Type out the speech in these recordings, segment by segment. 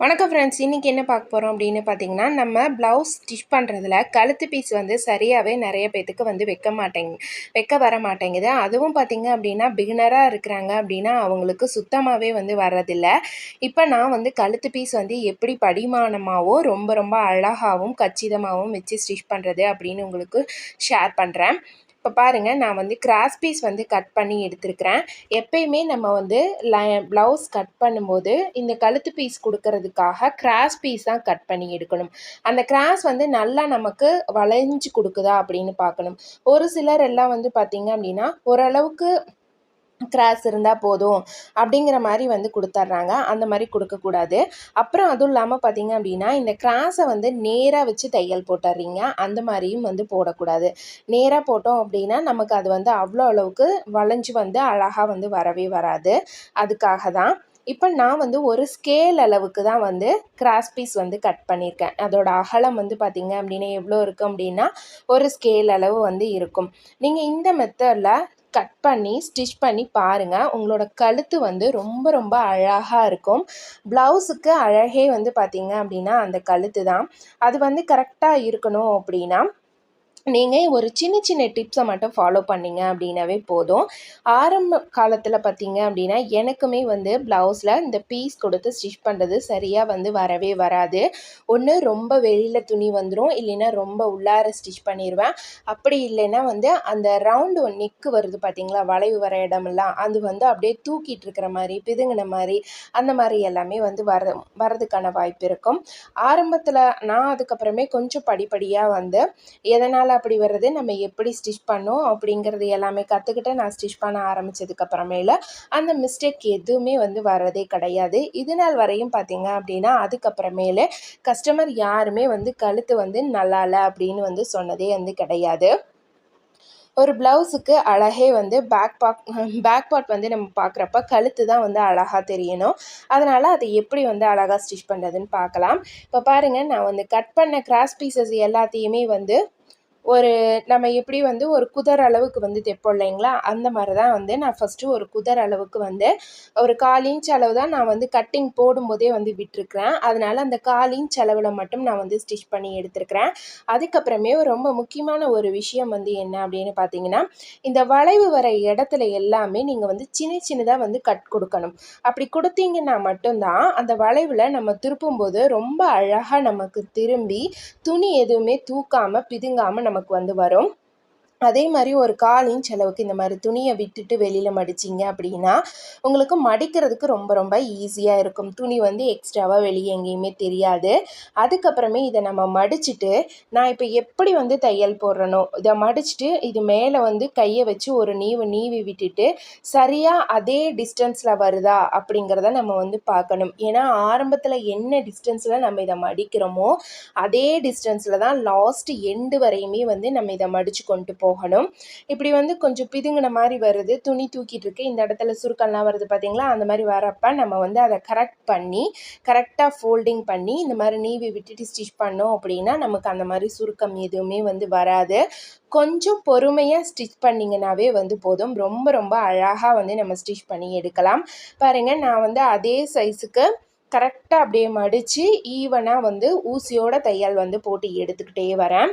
வணக்கம் ஃப்ரெண்ட்ஸ் இன்றைக்கி என்ன பார்க்க போகிறோம் அப்படின்னு பார்த்தீங்கன்னா நம்ம ப்ளவுஸ் ஸ்டிச் பண்ணுறதுல கழுத்து பீஸ் வந்து சரியாகவே நிறைய பேத்துக்கு வந்து வைக்க மாட்டேங்க வைக்க வர மாட்டேங்குது. அதுவும் பார்த்திங்க அப்படின்னா பிகினராக இருக்கிறாங்க அப்படின்னா அவங்களுக்கு சுத்தமாகவே வந்து வர்றதில்ல. இப்போ நான் வந்து கழுத்து பீஸ் வந்து எப்படி படிமானமாகவும் ரொம்ப ரொம்ப அழகாகவும் கச்சிதமாகவும் வச்சு ஸ்டிச் பண்ணுறது அப்படின்னு உங்களுக்கு ஷேர் பண்ணுறேன் இப்போ பாருங்கள் நான் வந்து கிராஸ் பீஸ் வந்து கட் பண்ணி எடுத்திருக்கிறேன். எப்பயுமே நம்ம வந்து ல ப்ளவுஸ் கட் பண்ணும்போது இந்த கழுத்து பீஸ் கொடுக்கறதுக்காக கிராஸ் பீஸ் தான் கட் பண்ணி எடுக்கணும். அந்த கிராஸ் வந்து நல்லா நமக்கு வளைஞ்சு கொடுக்குதா அப்படின்னு பார்க்கணும். ஒரு சிலர் எல்லாம் வந்து பார்த்திங்க அப்படின்னா ஓரளவுக்கு கிராஸ் இருந்தால் போதும் அப்படிங்கிற மாதிரி வந்து கொடுத்துட்றாங்க அந்த மாதிரி கொடுக்கக்கூடாது. அப்புறம் அதுவும் இல்லாமல் பார்த்தீங்க அப்படின்னா இந்த கிராஸை வந்து நேராக வச்சு தையல் போட்டுறீங்க. அந்த மாதிரியும் வந்து போடக்கூடாது. நேராக போட்டோம் அப்படின்னா நமக்கு அது வந்து அவ்வளோ அளவுக்கு வளைஞ்சு வந்து அழகாக வந்து வரவே வராது. அதுக்காக தான். இப்போ நான் வந்து ஒரு ஸ்கேல் அளவுக்கு தான் வந்து கிராஸ் பீஸ் வந்து கட் பண்ணியிருக்கேன். அதோட அகலம் வந்து பார்த்திங்க அப்படின்னா எவ்வளோ இருக்கும் அப்படின்னா ஒரு ஸ்கேல் அளவு வந்து இருக்கும். நீங்கள் இந்த மெத்தடில் கட் பண்ணி ஸ்டிச் பண்ணி பாருங்கள் உங்களோட கழுத்து வந்து ரொம்ப ரொம்ப அழகாக இருக்கும். ப்ளவுஸுக்கு அழகே வந்து பார்த்திங்க அப்படின்னா அந்த கழுத்து தான் அது வந்து கரெக்டாக இருக்கணும் அப்படின்னா நீங்கள் ஒரு சின்ன சின்ன டிப்ஸை மட்டும் ஃபாலோ பண்ணிங்க அப்படின்னாவே போதும். ஆரம்ப காலத்தில் பார்த்தீங்க அப்படின்னா எனக்குமே வந்து ப்ளவுஸில் இந்த பீஸ் கொடுத்து ஸ்டிச் பண்ணுறது சரியாக வந்து வரவே வராது. ஒன்று ரொம்ப வெளியில் துணி வந்துடும் இல்லைன்னா ரொம்ப உள்ளார ஸ்டிச் பண்ணிடுவேன் அப்படி இல்லைன்னா வந்து அந்த ரவுண்டு நெக்கு வருது பார்த்தீங்களா வளைவு வர இடமெல்லாம் அது வந்து அப்படியே தூக்கிட்டு இருக்கிற மாதிரி பிதுங்கின மாதிரி அந்த மாதிரி எல்லாமே வந்து வர வரதுக்கான வாய்ப்பு இருக்கும். ஆரம்பத்தில் நான் அதுக்கப்புறமே கொஞ்சம் படிப்படியாக வந்து எதனால் அப்படி வர்றது நம்ம எப்படி ஸ்டிச் பண்ணோம் அப்படிங்கிறது எல்லாமே கற்றுக்கிட்டு நான் ஸ்டிச் பண்ண ஆரம்பித்ததுக்கப்புறமேல அந்த மிஸ்டேக் எதுவுமே வந்து வர்றதே கிடையாது. இது நாள் வரையும் பார்த்தீங்க அப்படின்னா அதுக்கப்புறமேல கஸ்டமர் யாருமே வந்து கழுத்து வந்து நல்லா இல்லை அப்படின்னு வந்து சொன்னதே வந்து கிடையாது. ஒரு ப்ளவுஸுக்கு அழகே வந்து பேக் பாக் பேக் பார்ட் வந்து நம்ம பார்க்குறப்ப கழுத்து தான் வந்து அழகாக தெரியணும். அதனால் அதை எப்படி வந்து அழகாக ஸ்டிச் பண்ணுறதுன்னு பார்க்கலாம் இப்போ பாருங்கள் நான் வந்து கட் பண்ண கிராஸ் பீசஸ் எல்லாத்தையுமே வந்து ஒரு நம்ம எப்படி வந்து ஒரு குதர் அளவுக்கு வந்து தைப்போம் இல்லைங்களா? அந்த மாதிரி தான் வந்து நான் ஃபஸ்ட்டு ஒரு குதர் அளவுக்கு வந்து ஒரு கால் இன்ச் அளவு தான் நான் வந்து கட்டிங் போடும்போதே வந்து விட்டுருக்குறேன். அதனால் அந்த கால் இன்ச் அளவில் மட்டும் நான் வந்து ஸ்டிச் பண்ணி எடுத்துருக்கிறேன். அதுக்கப்புறமே ரொம்ப முக்கியமான ஒரு விஷயம் வந்து என்ன அப்படின்னு பார்த்தீங்கன்னா இந்த வளைவு வர இடத்துல எல்லாமே நீங்கள் வந்து சின்ன சின்னதாக வந்து கட் கொடுக்கணும். அப்படி கொடுத்தீங்கன்னா மட்டும்தான் அந்த வளைவில் நம்ம திருப்பும்போது ரொம்ப அழகாக நமக்கு திரும்பி துணி எதுவுமே தூக்காமல் பிதுங்காமல் நம்ம நமக்கு வந்து வரும். அதே மாதிரி ஒரு காலின் செலவுக்கு இந்த மாதிரி துணியை விட்டுட்டு வெளியில் மடிச்சிங்க அப்படின்னா உங்களுக்கு மடிக்கிறதுக்கு ரொம்ப ரொம்ப ஈஸியாக இருக்கும். துணி வந்து எக்ஸ்ட்ராவாக வெளியே எங்கேயுமே தெரியாது. அதுக்கப்புறமே இதை நம்ம மடிச்சுட்டு நான் இப்போ எப்படி வந்து தையல் போடுறனோ இதை மடிச்சுட்டு இது மேலே வந்து கையை வச்சு ஒரு நீவு நீவி விட்டுட்டு சரியாக அதே டிஸ்டன்ஸில் வருதா அப்படிங்கிறத நம்ம வந்து பார்க்கணும். ஏன்னா ஆரம்பத்தில் என்ன டிஸ்டன்ஸில் நம்ம இதை மடிக்கிறோமோ அதே டிஸ்டன்ஸில் தான் லாஸ்ட் எண்டு வரையுமே வந்து நம்ம இதை மடித்து கொண்டு போகணும். இப்படி வந்து கொஞ்சம் பிதுங்கின மாதிரி வருது. துணி தூக்கிட்டு இருக்கு. இந்த இடத்துல சுருக்கம்லாம் வருது பார்த்தீங்களா அந்த மாதிரி வரப்போ நம்ம வந்து அதை கரெக்ட் பண்ணி கரெக்டாக ஃபோல்டிங் பண்ணி இந்த மாதிரி நீவி விட்டுட்டு ஸ்டிச் பண்ணோம் அப்படின்னா நமக்கு அந்த மாதிரி சுருக்கம் எதுவுமே வந்து வராது. கொஞ்சம் பொறுமையாக ஸ்டிச் பண்ணிங்கனாவே வந்து போதும். ரொம்ப ரொம்ப அழகாக வந்து நம்ம ஸ்டிச் பண்ணி எடுக்கலாம். பாருங்கள் நான் வந்து அதே சைஸுக்கு கரெக்டாக அப்படியே மடித்து ஈவனாக வந்து ஊசியோட தையல் வந்து போட்டு எடுத்துக்கிட்டே வரேன்.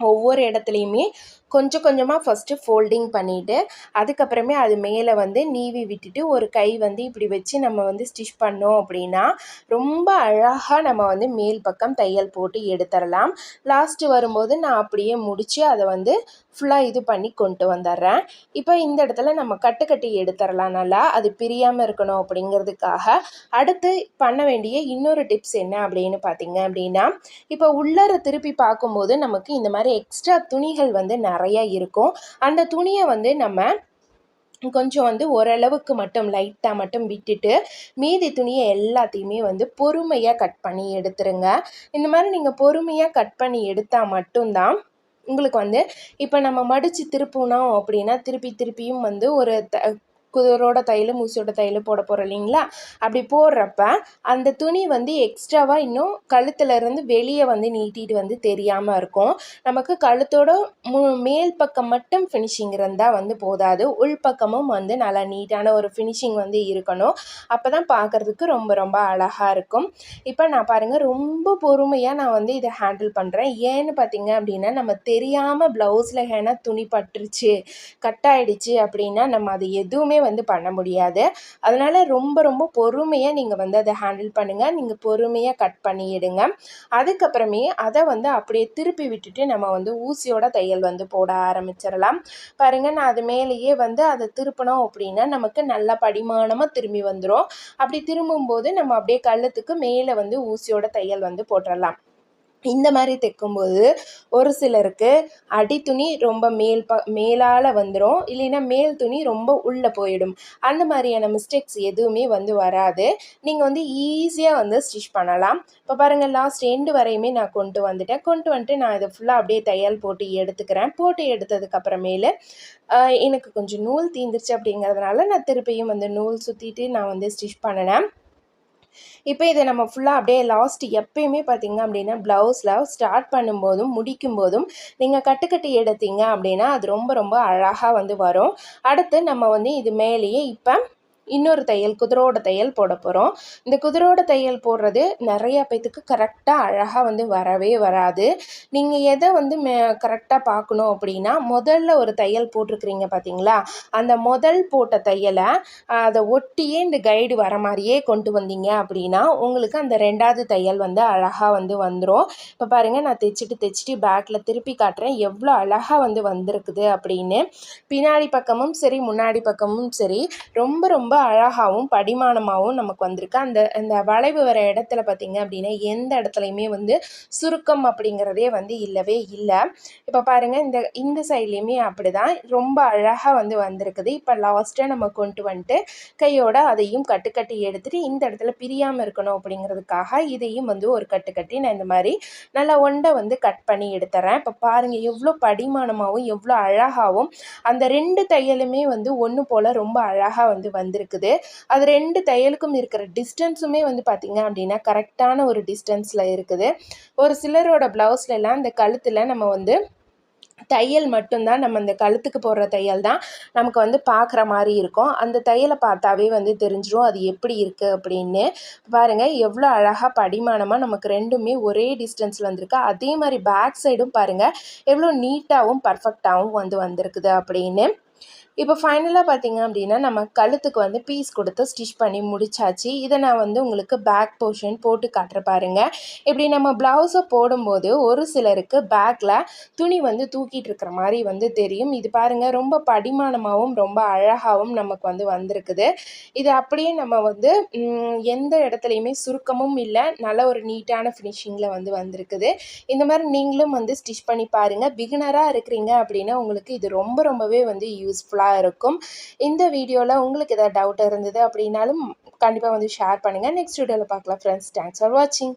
ஒவ்வொரு இடத்துலையுமே கொஞ்சம் கொஞ்சமாக ஃபஸ்ட்டு ஃபோல்டிங் பண்ணிவிட்டு அதுக்கப்புறமே அது மேலே வந்து நீவி விட்டுட்டு ஒரு கை வந்து இப்படி வச்சு நம்ம வந்து ஸ்டிச் பண்ணோம் அப்படின்னா ரொம்ப அழகாக நம்ம வந்து மேல் பக்கம் தையல் போட்டு எடுத்துடலாம். லாஸ்ட்டு வரும்போது நான் அப்படியே முடித்து அதை வந்து ஃபுல்லாக இது பண்ணி கொண்டு வந்துடுறேன். இப்போ இந்த இடத்துல நம்ம கட்டு கட்டி எடுத்துடலாம் நல்லா. அது பிரியாமல் இருக்கணும் அப்படிங்கிறதுக்காக. அடுத்து பண்ண வேண்டிய இன்னொரு டிப்ஸ் என்ன அப்படின்னு பார்த்தீங்க அப்படின்னா இப்போ உள்ளர திருப்பி பார்க்கும்போது நமக்கு இந்த மாதிரி எக்ஸ்ட்ரா துணிகள் வந்து நிறைய இருக்கும். அந்த துணியை வந்து நம்ம கொஞ்சம் வந்து ஓரளவுக்கு மட்டும் லைட்டாக மட்டும் விட்டுட்டு மீதி துணியை எல்லாத்தையுமே வந்து பொறுமையாக கட் பண்ணி எடுத்துருங்க. இந்த மாதிரி நீங்கள் பொறுமையாக கட் பண்ணி எடுத்தால் மட்டும்தான் உங்களுக்கு வந்து இப்போ நம்ம மடித்து திருப்பினோம் அப்படின்னா திருப்பி திருப்பியும் வந்து ஒரு த குதிரோட தையலும் ஊசியோட தையலும் போட போகிறோம் இல்லைங்களா? அப்படி போடுறப்ப அந்த துணி வந்து எக்ஸ்ட்ராவாக இன்னும் கழுத்துலேருந்து வெளியே வந்து நீட்டிட்டு வந்து தெரியாமல் இருக்கும். நமக்கு கழுத்தோட மு மேல் பக்கம் மட்டும் ஃபினிஷிங் இருந்தால் வந்து போதாது. உள்பக்கமும் வந்து நல்லா நீட்டான ஒரு ஃபினிஷிங் வந்து இருக்கணும். அப்போ தான் பார்க்குறதுக்கு ரொம்ப ரொம்ப அழகாக இருக்கும். இப்போ நான் பாருங்கள் ரொம்ப பொறுமையாக நான் வந்து இதை ஹேண்டில் பண்ணுறேன் ஏன்னு பார்த்தீங்க அப்படின்னா நம்ம தெரியாமல் ப்ளவுஸில் ஏன்னா துணி பட்டுருச்சு கட் ஆகிடுச்சு அப்படின்னா நம்ம அது எதுவுமே வந்து பண்ண முடியாது. அதனால் ரொம்ப ரொம்ப பொறுமையாக நீங்கள் வந்து அதை ஹேண்டில் பண்ணுங்கள் நீங்கள் பொறுமையாக கட் பண்ணிடுங்க. அதுக்கப்புறமே அதை வந்து அப்படியே திருப்பி விட்டுட்டு நம்ம வந்து ஊசியோட தையல் வந்து போட ஆரம்பிச்சிடலாம். பாருங்கள் நான் அது மேலேயே வந்து அதை திருப்பினோம் அப்படின்னா நமக்கு நல்ல படிமானமாக திரும்பி வந்துடும் அப்படி திரும்பும்போது நம்ம அப்படியே கழுத்துக்கு மேலே வந்து ஊசியோட தையல் வந்து போட்டுடலாம். இந்த மாதிரி தைக்கும்போது ஒரு சிலருக்கு அடி துணி ரொம்ப மேல் ப மேலால் வந்துடும் இல்லைன்னா மேல் துணி ரொம்ப உள்ளே போயிடும். அந்த மாதிரியான மிஸ்டேக்ஸ் எதுவுமே வந்து வராது. நீங்கள் வந்து ஈஸியாக வந்து ஸ்டிச் பண்ணலாம். இப்போ பாருங்கள் லாஸ்ட் எண்டு வரையுமே நான் கொண்டு வந்துட்டேன். கொண்டு வந்துட்டு நான் இதை ஃபுல்லாக அப்படியே தையல் போட்டு எடுத்துக்கிறேன். போட்டு எடுத்ததுக்கப்புறமேலு எனக்கு கொஞ்சம் நூல் தீந்துருச்சு அப்படிங்கிறதுனால நான் திருப்பியும் வந்து நூல் சுற்றிட்டு நான் வந்து ஸ்டிச் பண்ணினேன். இப்போ இதை நம்ம ஃபுல்லாக அப்படியே லாஸ்ட் எப்பயுமே பார்த்திங்க அப்படின்னா ப்ளவுஸில் ஸ்டார்ட் பண்ணும்போதும் முடிக்கும் போதும் நீங்கள் கட்டுக்கட்டி எடுத்தீங்க அப்படின்னா அது ரொம்ப ரொம்ப அழகாக வந்து வரும். அடுத்து நம்ம வந்து இது மேலேயே இப்போ இன்னொரு தையல் குதிரோட தையல் போட போகிறோம் இந்த குதிரோட தையல் போடுறது நிறைய பேத்துக்கு கரெக்டாக அழகாக வந்து வரவே வராது. நீங்கள் எதை வந்து மே கரெக்டாக பார்க்கணும் அப்படின்னா முதல்ல ஒரு தையல் போட்டிருக்கிறீங்க பார்த்தீங்களா அந்த முதல் போட்ட தையலை அதை ஒட்டியே இந்த கைடு வர மாதிரியே கொண்டு வந்தீங்க அப்படின்னா உங்களுக்கு அந்த ரெண்டாவது தையல் வந்து அழகாக வந்து வந்துடும் இப்போ பாருங்கள் நான் தைச்சிட்டு தைச்சிட்டு பேக்கில் திருப்பி காட்டுறேன். எவ்வளோ அழகாக வந்து வந்திருக்குது அப்படின்னு. பின்னாடி பக்கமும் சரி முன்னாடி பக்கமும் சரி ரொம்ப ரொம்ப அழகாகவும் படிமானமாகவும் நமக்கு வந்திருக்கு. அந்த அந்த வளைவு வர இடத்துல பார்த்திங்க அப்படின்னா எந்த இடத்துலையுமே வந்து சுருக்கம் அப்படிங்கிறதே வந்து இல்லவே இல்லை. இப்போ பாருங்கள் இந்த இந்த சைட்லேயுமே அப்படி தான் ரொம்ப அழகாக வந்து வந்திருக்குது. இப்போ லாஸ்ட்டாக நம்ம கொண்டு வந்துட்டு கையோட அதையும் கட்டு கட்டி எடுத்துகிட்டு இந்த இடத்துல பிரியாமல் இருக்கணும் அப்படிங்கிறதுக்காக இதையும் வந்து ஒரு கட்டு கட்டி நான் இந்த மாதிரி நல்லா ஒண்டை வந்து கட் பண்ணி எடுத்துறேன். இப்போ பாருங்கள் எவ்வளோ படிமானமாகவும் எவ்வளோ அழகாகவும் அந்த ரெண்டு தையலுமே வந்து ஒன்று போல் ரொம்ப அழகாக வந்து வந்திருக்கு இருக்குது. அது ரெண்டு தையலுக்கும் இருக்கிற டிஸ்டன்ஸுமே வந்து பார்த்திங்க அப்படின்னா கரெக்டான ஒரு டிஸ்டன்ஸில் இருக்குது. ஒரு சிலரோட ப்ளவுஸ்லலாம் இந்த கழுத்தில் நம்ம வந்து தையல் மட்டும்தான் நம்ம இந்த கழுத்துக்கு போடுற தையல் தான் நமக்கு வந்து பார்க்குற மாதிரி இருக்கும். அந்த தையலை பார்த்தாவே வந்து தெரிஞ்சிடும் அது எப்படி இருக்குது அப்படின்னு. பாருங்கள் எவ்வளோ அழகாக படிமானமாக நமக்கு ரெண்டுமே ஒரே டிஸ்டன்ஸில் வந்திருக்கு. அதே மாதிரி பேக் சைடும் பாருங்கள் எவ்வளோ நீட்டாகவும் பர்ஃபெக்டாகவும் வந்து வந்திருக்குது அப்படின்னு. இப்போ ஃபைனலாக பார்த்தீங்க அப்படின்னா நம்ம கழுத்துக்கு வந்து பீஸ் கொடுத்து ஸ்டிச் பண்ணி முடிச்சாச்சு. இதை நான் வந்து உங்களுக்கு பேக் போர்ஷன் போட்டு காட்டுற பாருங்கள் இப்படி நம்ம ப்ளவுஸை போடும்போது ஒரு சிலருக்கு பேக்கில் துணி வந்து தூக்கிட்டு இருக்கிற மாதிரி வந்து தெரியும். இது பாருங்கள் ரொம்ப படிமானமாகவும் ரொம்ப அழகாகவும் நமக்கு வந்து வந்திருக்குது. இது அப்படியே நம்ம வந்து எந்த இடத்துலையுமே சுருக்கமும் இல்லை நல்ல ஒரு நீட்டான ஃபினிஷிங்கில் வந்து வந்திருக்குது. இந்த மாதிரி நீங்களும் வந்து ஸ்டிச் பண்ணி பாருங்கள் பிகினராக இருக்கிறீங்க அப்படின்னா உங்களுக்கு இது ரொம்ப ரொம்பவே வந்து யூஸ்ஃபுல்லாக யூஸ்ஃபுல்லாக இருக்கும். இந்த வீடியோவில் உங்களுக்கு எதாவது டவுட் இருந்தது அப்படின்னாலும் கண்டிப்பாக வந்து ஷேர் பண்ணுங்கள் நெக்ஸ்ட் வீடியோவில் பார்க்கலாம் ஃப்ரெண்ட்ஸ் தேங்க்ஸ் ஃபார் வாட்சிங்